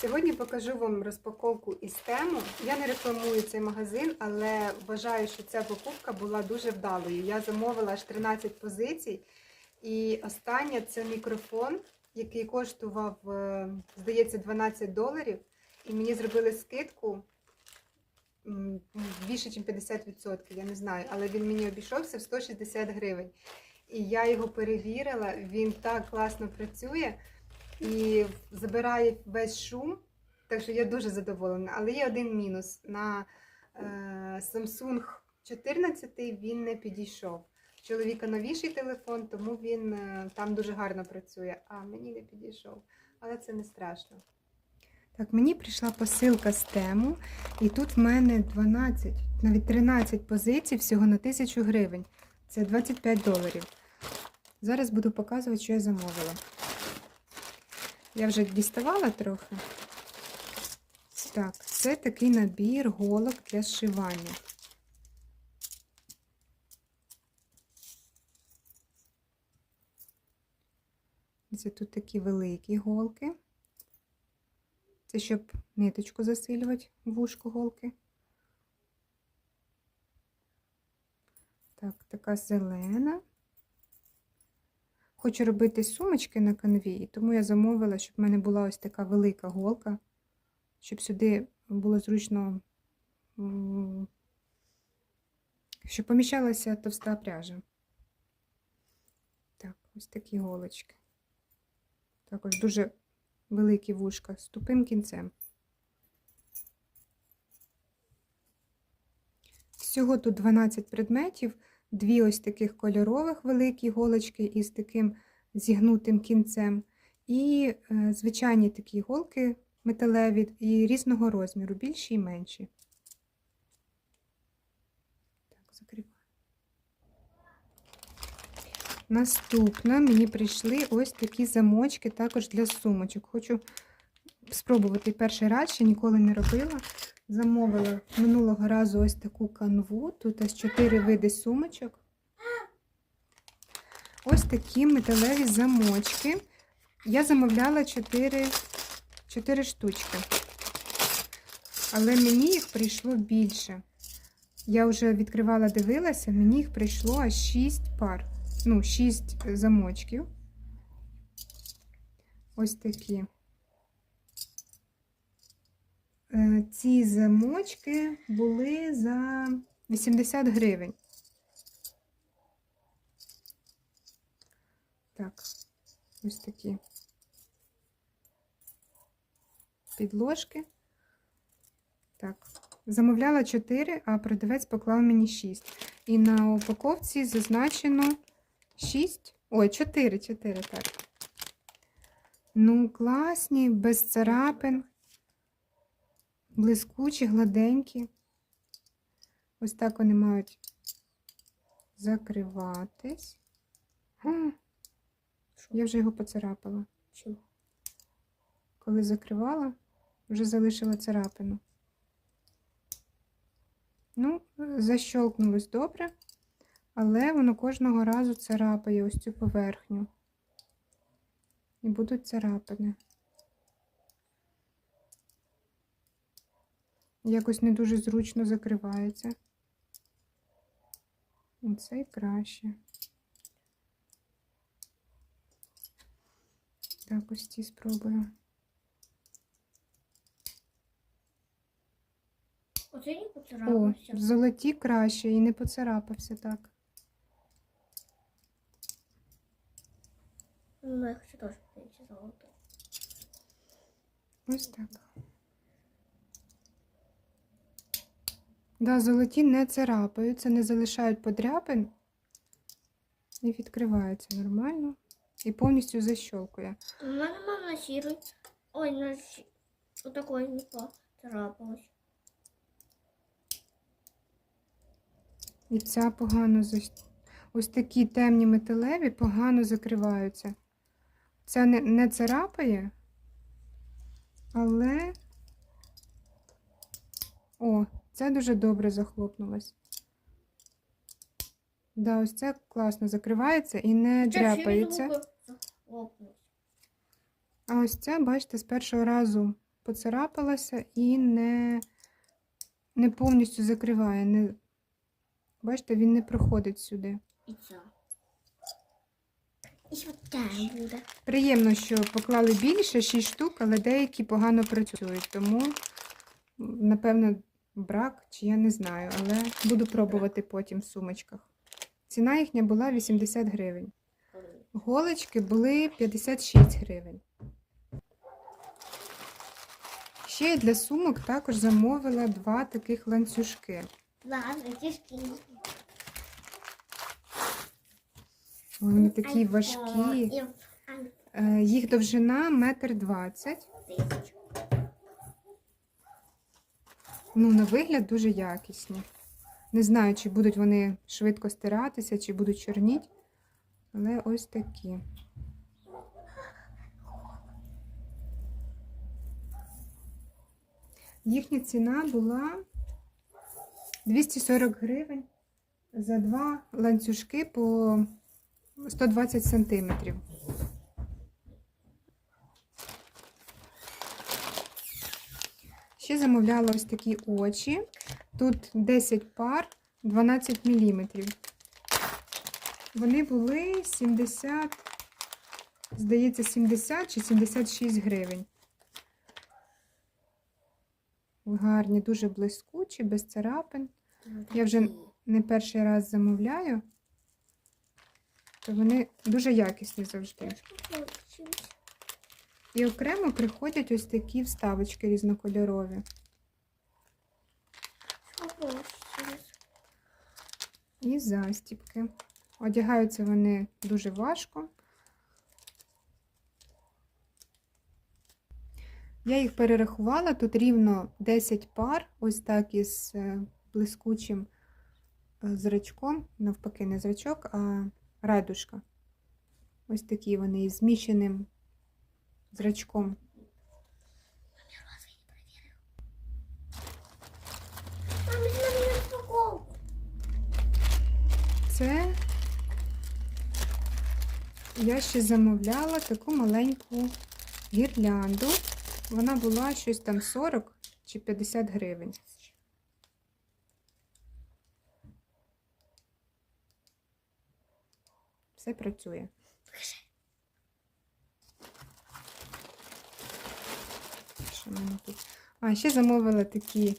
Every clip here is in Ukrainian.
Сьогодні покажу вам розпаковку із тему. Я не рекламую цей магазин, але вважаю, що ця покупка була дуже вдалою. Я замовила аж 13 позицій. І остання це мікрофон, який коштував, е, здається, 12 доларів. І мені зробили скидку більше, ніж 50%, я не знаю, але він мені обійшовся в 160 гривень. І я його перевірила, він так класно працює і забирає весь шум. Так що я дуже задоволена. Але є один мінус. На е, Samsung 14 він не підійшов. Чоловіка новіший телефон, тому він е, там дуже гарно працює, а мені не підійшов. Але це не страшно. Так, мені прийшла посилка з тему, і тут в мене 12, навіть 13 позицій всього на 1000 гривень. Це 25 доларів. Зараз буду показувати, що я замовила. Я вже діставала трохи. Так, це такий набір голок для зшивання. Це тут такі великі голки. Це щоб ниточку засилювати в вушку голки. Так, така зелена. Хочу робити сумочки на конвії, тому я замовила, щоб в мене була ось така велика голка, щоб сюди було зручно, щоб поміщалася товста пряжа. Так, ось такі голочки. Також дуже великі вушка з тупим кінцем. Всього тут 12 предметів, дві ось таких кольорових великі голочки із таким зігнутим кінцем, і е, звичайні такі голки металеві і різного розміру, більші і менші. Наступно мені прийшли ось такі замочки також для сумочок. Хочу спробувати перший раз, ще ніколи не робила. Замовила минулого разу ось таку канву. Тут ось 4 види сумочок. Ось такі металеві замочки. Я замовляла 4, 4 штучки. Але мені їх прийшло більше. Я вже відкривала, дивилася, мені їх прийшло аж 6 пар. Ну, 6 замочків. Ось такі. Е, Ці замочки були за 80 гривень. Так, ось такі підложки. Так, замовляла 4, а продавець поклав мені 6. І на упаковці зазначено 6. Ой, 4, 4, так. Ну, класні, без царапин. Блискучі, гладенькі. Ось так вони мають закриватись. А, я вже його поцарапала. Чого? Коли закривала, вже залишила царапину. Ну, защолкнулось добре, але воно кожного разу царапає ось цю поверхню. І будуть царапини. Якось не дуже зручно закривається. Оце і краще. Так, ось ці спробую. Оце не О, поцарапався. золоті краще і не поцарапався так. Ну, я хочу теж золото. Ось так. Да, золоті не царапаються, не залишають подряпин і відкриваються нормально. І повністю защолкує. У мене мама сірий. Ой, на сі... Отакой не поцарапалась. І ця погано. Ось такі темні металеві погано закриваються. Ця не, не царапає, але. О, це дуже добре захлопнулось. Да, ось це класно закривається і не дряпається. А ось це, бачите, з першого разу поцарапалася і не, не повністю закриває. Не, бачите, він не проходить сюди. І це. І от так буде. Приємно, що поклали більше, 6 штук, але деякі погано працюють. Тому, напевно, брак, чи я не знаю, але буду пробувати потім в сумочках. Ціна їхня була 80 гривень. Голочки були 56 гривень. Ще для сумок також замовила два таких ланцюжки. Вони такі важкі. Е, Їх довжина метр двадцять. Ну, на вигляд дуже якісні. Не знаю, чи будуть вони швидко стиратися, чи будуть чорніть. Але ось такі. Їхня ціна була 240 гривень за два ланцюжки по 120 сантиметрів. Ще замовляла ось такі очі. Тут 10 пар, 12 мм. Вони були 70, здається, 70 чи 76 гривень. Гарні, дуже блискучі, без царапин. Я вже не перший раз замовляю, то вони дуже якісні завжди. І окремо приходять ось такі вставочки різнокольорові. І застіпки. Одягаються вони дуже важко. Я їх перерахувала. Тут рівно 10 пар, ось так із е, блискучим е, зрачком. Навпаки, не зрачок, а райдушка. Ось такі вони із зміщеним зрачком. Це я ще замовляла таку маленьку гірлянду. Вона була щось там 40 чи 50 гривень. Все працює. Що в мене тут? А, ще замовила такі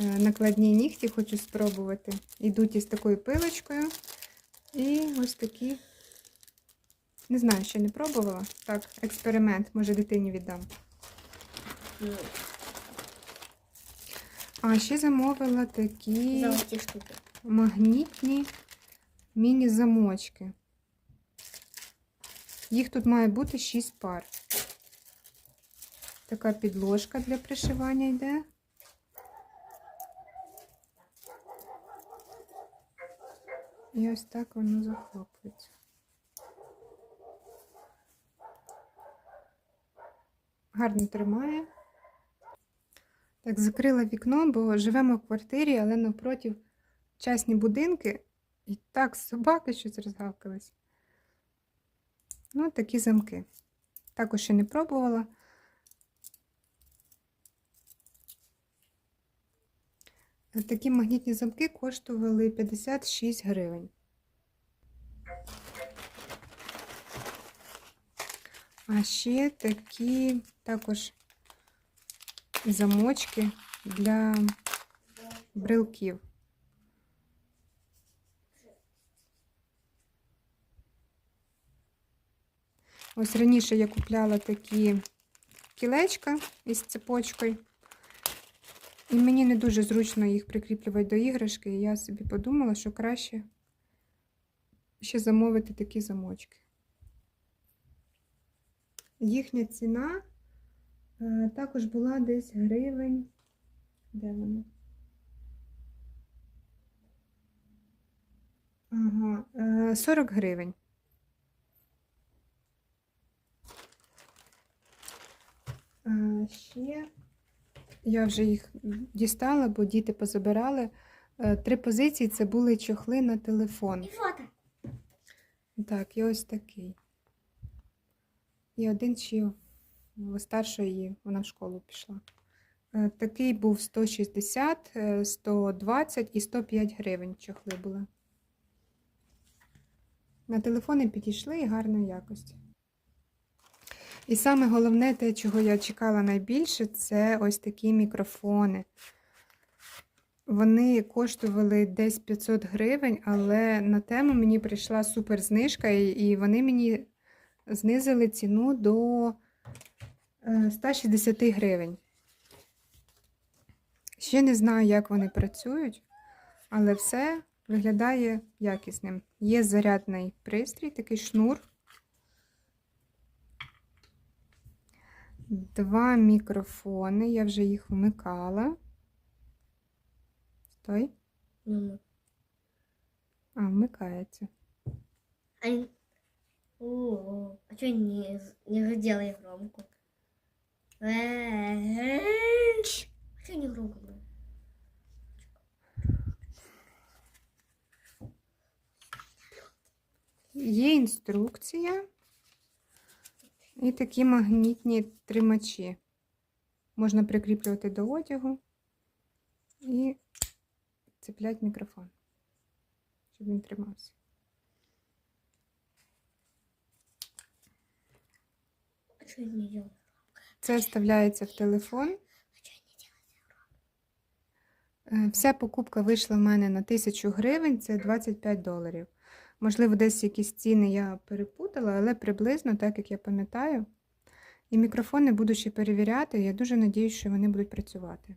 е, накладні нігті, хочу спробувати. Йдуть із такою пилочкою. І ось такі. Не знаю, ще не пробувала. Так, експеримент, може дитині віддам. А ще замовила такі штуки. магнітні міні-замочки. Їх тут має бути 6 пар. Така підложка для пришивання йде. І ось так воно захоплюється. Гарно тримає. Так, закрила вікно, бо живемо в квартирі, але навпроти частні будинки. І так собаки щось розгавкались. Ну, такі замки. Також ще не пробувала. Такі магнітні замки коштували 56 гривень. А ще такі також замочки для брелків. Ось раніше я купляла такі кілечка із цепочкою. І мені не дуже зручно їх прикріплювати до іграшки. І я собі подумала, що краще ще замовити такі замочки. Їхня ціна е, також була десь гривень. Де вона? Ага, е, 40 гривень. Е, Ще я вже їх дістала, бо діти позабирали. Е, Три позиції це були чохли на телефон. І фото. Так, і ось такий. І один ще старшої її, вона в школу пішла. Е, Такий був 160, е, 120 і 105 гривень чохли були. На телефони підійшли і гарної якості. І саме головне, те, чого я чекала найбільше, це ось такі мікрофони. Вони коштували десь 500 гривень, але на тему мені прийшла супер знижка, і, вони мені знизили ціну до е, 160 гривень. Ще не знаю, як вони працюють, але все виглядає якісним. Є зарядний пристрій, такий шнур. Два мікрофони, я вже їх вмикала. Стой. Ну, А, вмикається. А, О, а что не, не сделай громко? А что не громко? было? Є інструкція і такі магнітні тримачі. Можна прикріплювати до одягу і цепляти мікрофон, щоб він тримався. Це вставляється в телефон. Е, Вся покупка вийшла в мене на 1000 гривень, це 25 доларів. Можливо, десь якісь ціни я перепутала, але приблизно так, як я пам'ятаю. І мікрофони буду ще перевіряти. Я дуже надію, що вони будуть працювати.